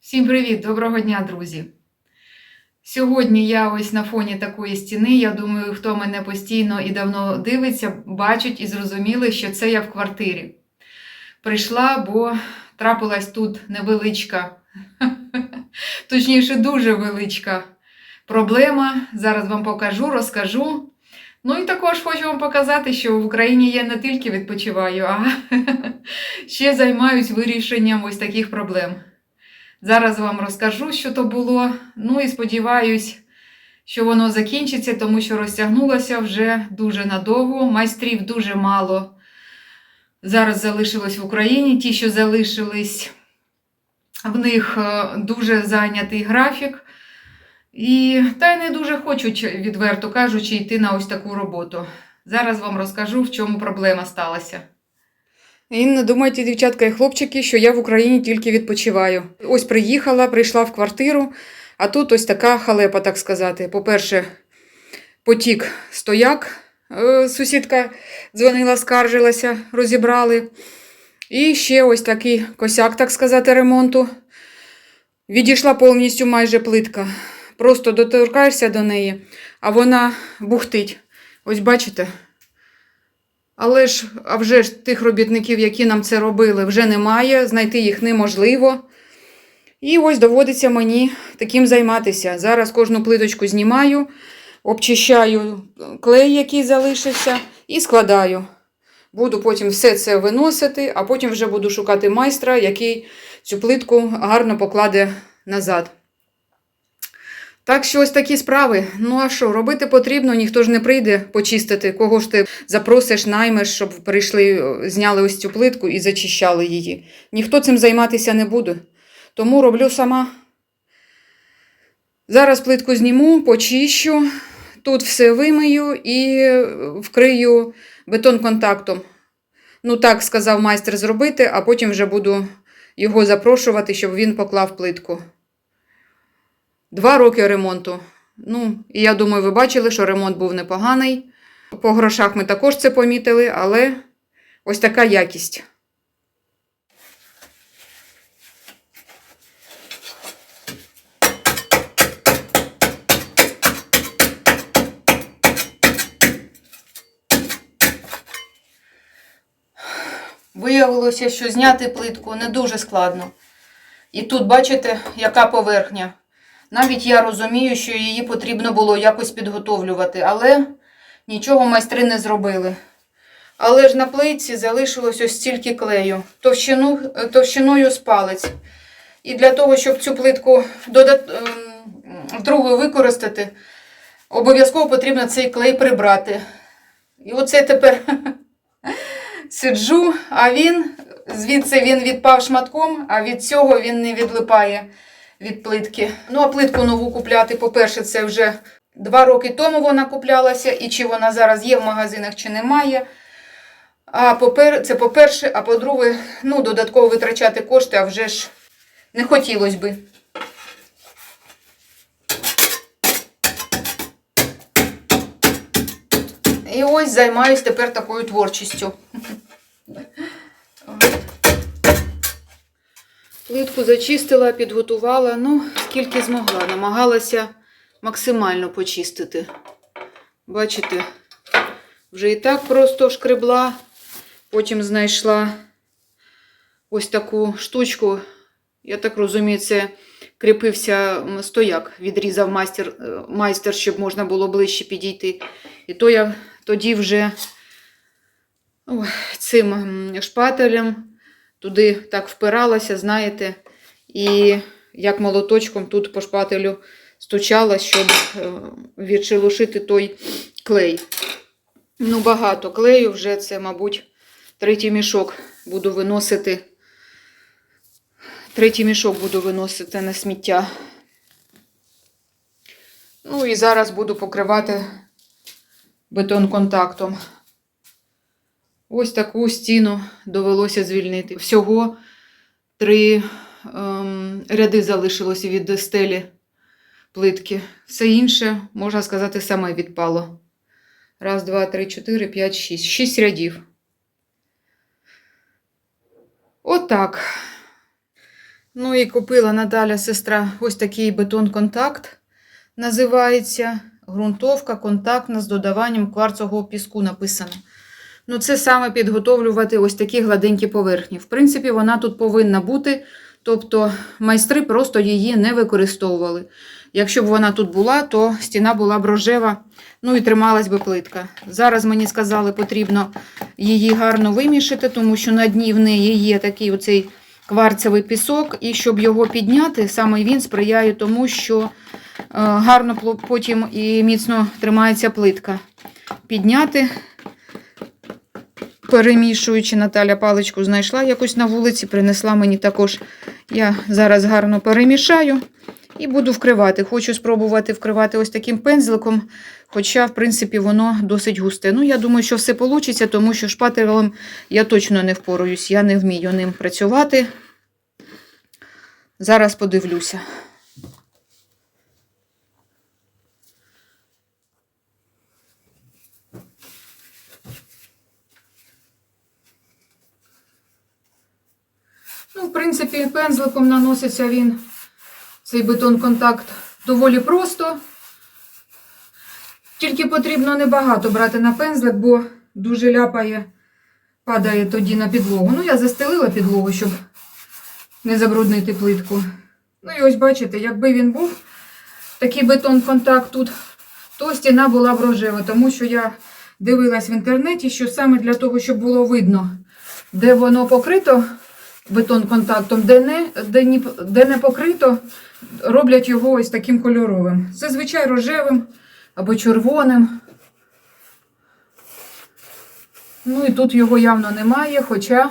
Всім привіт, доброго дня, друзі! Сьогодні я ось на фоні такої стіни. Я думаю, хто мене постійно і давно дивиться, бачить і зрозуміли, що це я в квартирі. Прийшла, бо трапилась тут невеличка, точніше, дуже величка проблема. Зараз вам покажу, розкажу. Ну і також хочу вам показати, що в Україні я не тільки відпочиваю, а ще займаюсь вирішенням ось таких проблем. Зараз вам розкажу, що то було. Ну і сподіваюсь, що воно закінчиться, тому що розтягнулося вже дуже надовго. Майстрів дуже мало. Зараз залишилось в Україні. Ті, що залишились, в них е, дуже зайнятий графік. І та й не дуже хочуть, відверто кажучи, йти на ось таку роботу. Зараз вам розкажу, в чому проблема сталася. І думайте, дівчатка і хлопчики, що я в Україні тільки відпочиваю. Ось приїхала, прийшла в квартиру, а тут ось така халепа, так сказати. По-перше, потік стояк, е, сусідка дзвонила, скаржилася, розібрали. І ще ось такий косяк, так сказати, ремонту. Відійшла повністю майже плитка. Просто доторкаєшся до неї, а вона бухтить. Ось бачите? Але ж, а вже ж тих робітників, які нам це робили, вже немає, знайти їх неможливо. І ось доводиться мені таким займатися. Зараз кожну плиточку знімаю, обчищаю клей, який залишився, і складаю. Буду потім все це виносити, а потім вже буду шукати майстра, який цю плитку гарно покладе назад. Так що ось такі справи. Ну а що, робити потрібно, ніхто ж не прийде почистити. Кого ж ти запросиш, наймеш, щоб прийшли, зняли ось цю плитку і зачищали її. Ніхто цим займатися не буде. Тому роблю сама. Зараз плитку зніму, почищу, тут все вимию і вкрию бетон контактом. Ну, так сказав майстер зробити, а потім вже буду його запрошувати, щоб він поклав плитку. Два роки ремонту. Ну, і я думаю, ви бачили, що ремонт був непоганий. По грошах ми також це помітили, але ось така якість. Виявилося, що зняти плитку не дуже складно. І тут бачите, яка поверхня. Навіть я розумію, що її потрібно було якось підготовлювати, але нічого майстри не зробили. Але ж на плитці залишилось ось стільки клею, товщину, товщиною з палець. І для того, щоб цю плитку додат... ем, використати, обов'язково потрібно цей клей прибрати. І оце тепер сиджу, а він, звідси він відпав шматком, а від цього він не відлипає від плитки. Ну, а плитку нову купляти, по-перше, це вже два роки тому вона куплялася, і чи вона зараз є в магазинах, чи немає. А попер... це по-перше, а по-друге, ну, додатково витрачати кошти, а вже ж не хотілося би. І ось займаюсь тепер такою творчістю. Плитку зачистила, підготувала, ну, скільки змогла. Намагалася максимально почистити. Бачите, вже і так просто шкребла. Потім знайшла ось таку штучку. Я так розумію, це кріпився стояк, відрізав майстер, майстер, щоб можна було ближче підійти. І то я тоді вже ой, цим шпателем туди так впиралася, знаєте, і як молоточком тут по шпателю стучала, щоб відшелушити той клей. Ну, багато клею вже це, мабуть, третій мішок буду виносити. Третій мішок буду виносити на сміття. Ну і зараз буду покривати бетон контактом. Ось таку стіну довелося звільнити. Всього три ем, ряди залишилося від стелі плитки. Все інше, можна сказати, саме відпало. Раз, два, три, чотири, п'ять, шість. Шість рядів. Отак. Ну і купила Наталя сестра ось такий бетон-контакт. Називається ґрунтовка контактна з додаванням кварцового піску написано. Ну, це саме підготовлювати ось такі гладенькі поверхні. В принципі, вона тут повинна бути, тобто майстри просто її не використовували. Якщо б вона тут була, то стіна була б рожева, ну і трималась би плитка. Зараз мені сказали, потрібно її гарно вимішати, тому що на дні в неї є такий оцей кварцевий пісок, і щоб його підняти, саме він сприяє тому, що е, гарно потім і міцно тримається плитка. Підняти, перемішуючи, Наталя паличку знайшла якусь на вулиці, принесла мені також. Я зараз гарно перемішаю і буду вкривати. Хочу спробувати вкривати ось таким пензликом, хоча, в принципі, воно досить густе. Ну, я думаю, що все вийде, тому що шпателем я точно не впораюсь, я не вмію ним працювати. Зараз подивлюся. В принципі, пензликом наноситься він, цей бетон-контакт, доволі просто. Тільки потрібно небагато брати на пензлик, бо дуже ляпає, падає тоді на підлогу. Ну, я застелила підлогу, щоб не забруднити плитку. Ну і ось бачите, якби він був такий бетон-контакт тут, то стіна була б рожева, тому що я дивилась в інтернеті, що саме для того, щоб було видно, де воно покрито бетон-контактом, де не, де, ні, де не покрито, роблять його ось таким кольоровим. Зазвичай рожевим або червоним. Ну і тут його явно немає, хоча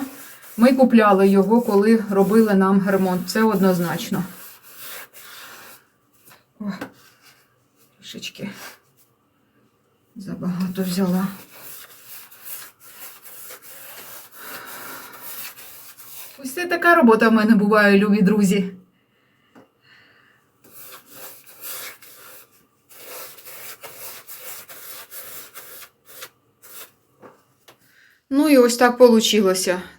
ми купляли його, коли робили нам ремонт. Це однозначно. О, трішечки забагато взяла. Це така робота в мене буває, любі друзі. Ну і ось так вийшло.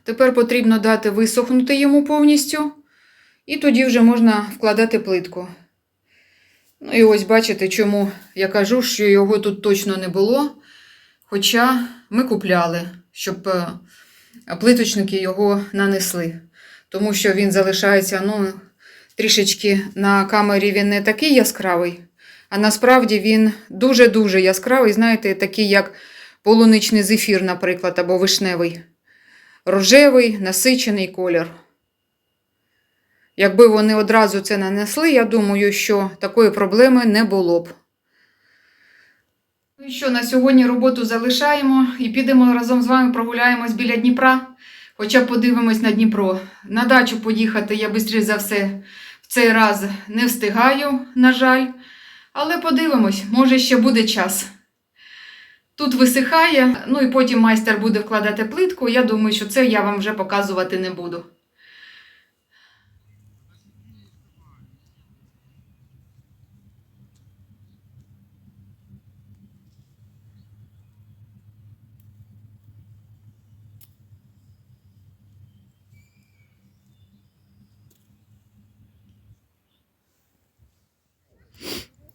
Тепер потрібно дати висохнути йому повністю, і тоді вже можна вкладати плитку. Ну і ось бачите, чому я кажу, що його тут точно не було. Хоча ми купляли, щоб е, плиточники його нанесли. Тому що він залишається, ну, трішечки на камері він не такий яскравий, а насправді він дуже-дуже яскравий, знаєте, такий, як полуничний зефір, наприклад, або вишневий. Рожевий, насичений колір. Якби вони одразу це нанесли, я думаю, що такої проблеми не було б. Ну що, на сьогодні роботу залишаємо і підемо разом з вами прогуляємось біля Дніпра. Хоча подивимось на Дніпро. На дачу поїхати я швидше за все в цей раз не встигаю, на жаль. Але подивимось, може ще буде час. Тут висихає, ну і потім майстер буде вкладати плитку. Я думаю, що це я вам вже показувати не буду.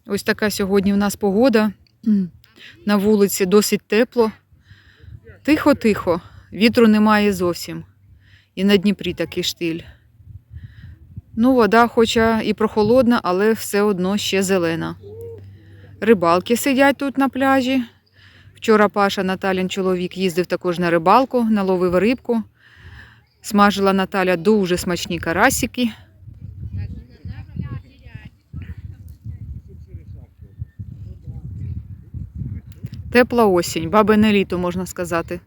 Ось така сьогодні в нас погода. На вулиці досить тепло. Тихо-тихо, вітру немає зовсім. І на Дніпрі такий штиль. Ну, вода, хоча і прохолодна, але все одно ще зелена. Рибалки сидять тут на пляжі. Вчора Паша Наталін чоловік їздив також на рибалку, наловив рибку. Смажила Наталя дуже смачні карасики. Тепла осінь, бабине літо, можна сказати.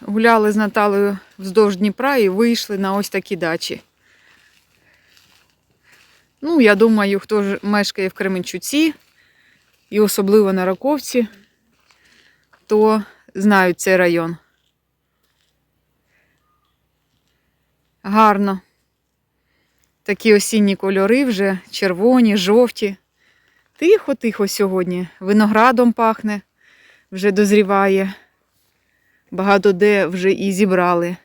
Гуляли з Наталею вздовж Дніпра і вийшли на ось такі дачі. Ну, я думаю, хто ж мешкає в Кременчуці і особливо на Раковці, то знають цей район. Гарно. Такі осінні кольори вже червоні, жовті. Тихо-тихо сьогодні. Виноградом пахне, вже дозріває. Багато де вже і зібрали.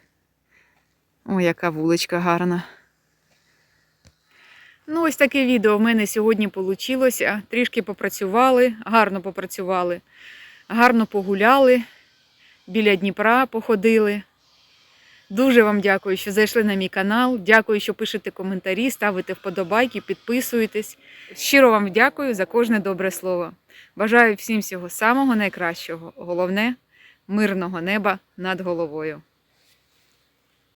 О, яка вуличка гарна. Ну, ось таке відео в мене сьогодні вийшло. Трішки попрацювали, гарно попрацювали, гарно погуляли, біля Дніпра походили. Дуже вам дякую, що зайшли на мій канал. Дякую, що пишете коментарі, ставите вподобайки, підписуєтесь. Щиро вам дякую за кожне добре слово. Бажаю всім всього самого найкращого. Головне мирного неба над головою.